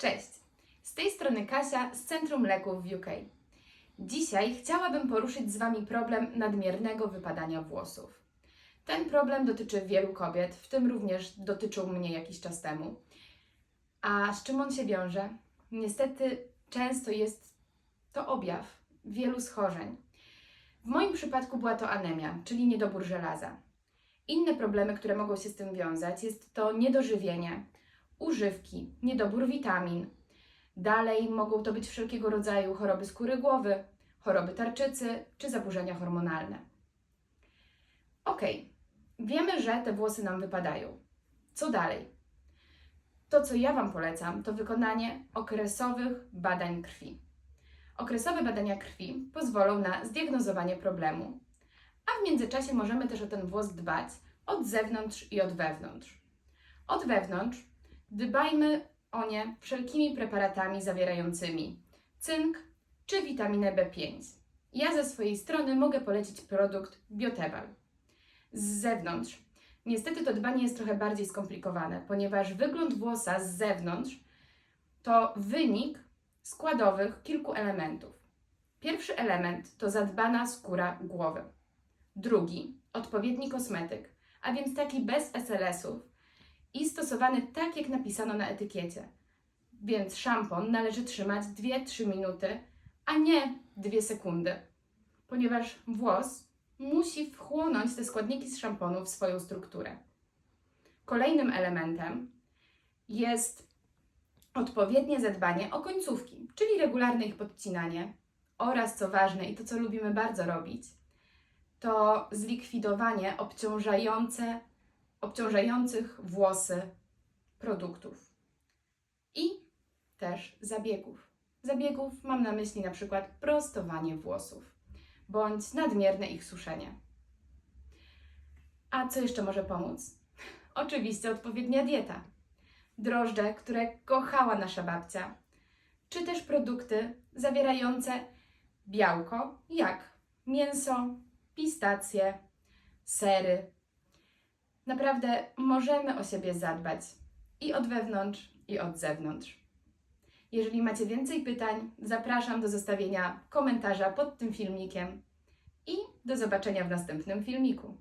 Cześć! Z tej strony Kasia z Centrum Leków w UK. Dzisiaj chciałabym poruszyć z Wami problem nadmiernego wypadania włosów. Ten problem dotyczy wielu kobiet, w tym również dotyczył mnie jakiś czas temu. A z czym on się wiąże? Niestety często jest to objaw wielu schorzeń. W moim przypadku była to anemia, czyli niedobór żelaza. Inne problemy, które mogą się z tym wiązać, jest to niedożywienie, używki, niedobór witamin. Dalej mogą to być wszelkiego rodzaju choroby skóry głowy, choroby tarczycy czy zaburzenia hormonalne. Ok, wiemy, że te włosy nam wypadają. Co dalej? To, co ja Wam polecam, to wykonanie okresowych badań krwi. Okresowe badania krwi pozwolą na zdiagnozowanie problemu, a w międzyczasie możemy też o ten włos dbać od zewnątrz i od wewnątrz. Od wewnątrz dbajmy o nie wszelkimi preparatami zawierającymi cynk czy witaminę B5. Ja ze swojej strony mogę polecić produkt Biotebal. Z zewnątrz niestety to dbanie jest trochę bardziej skomplikowane, ponieważ wygląd włosa z zewnątrz to wynik składowych kilku elementów. Pierwszy element to zadbana skóra głowy. Drugi odpowiedni kosmetyk, a więc taki bez SLS-ów i stosowany tak, jak napisano na etykiecie. Więc szampon należy trzymać 2-3 minuty, a nie 2 sekundy, ponieważ włos musi wchłonąć te składniki z szamponu w swoją strukturę. Kolejnym elementem jest odpowiednie zadbanie o końcówki, czyli regularne ich podcinanie oraz, co ważne i to, co lubimy bardzo robić, to zlikwidowanie obciążające, obciążających włosy produktów i też zabiegów. Zabiegów mam na myśli na przykład prostowanie włosów bądź nadmierne ich suszenie. A co jeszcze może pomóc? Oczywiście odpowiednia dieta. Drożdże, które kochała nasza babcia, czy też produkty zawierające białko, jak mięso, pistacje, sery. Naprawdę możemy o siebie zadbać i od wewnątrz, i od zewnątrz. Jeżeli macie więcej pytań, zapraszam do zostawienia komentarza pod tym filmikiem i do zobaczenia w następnym filmiku.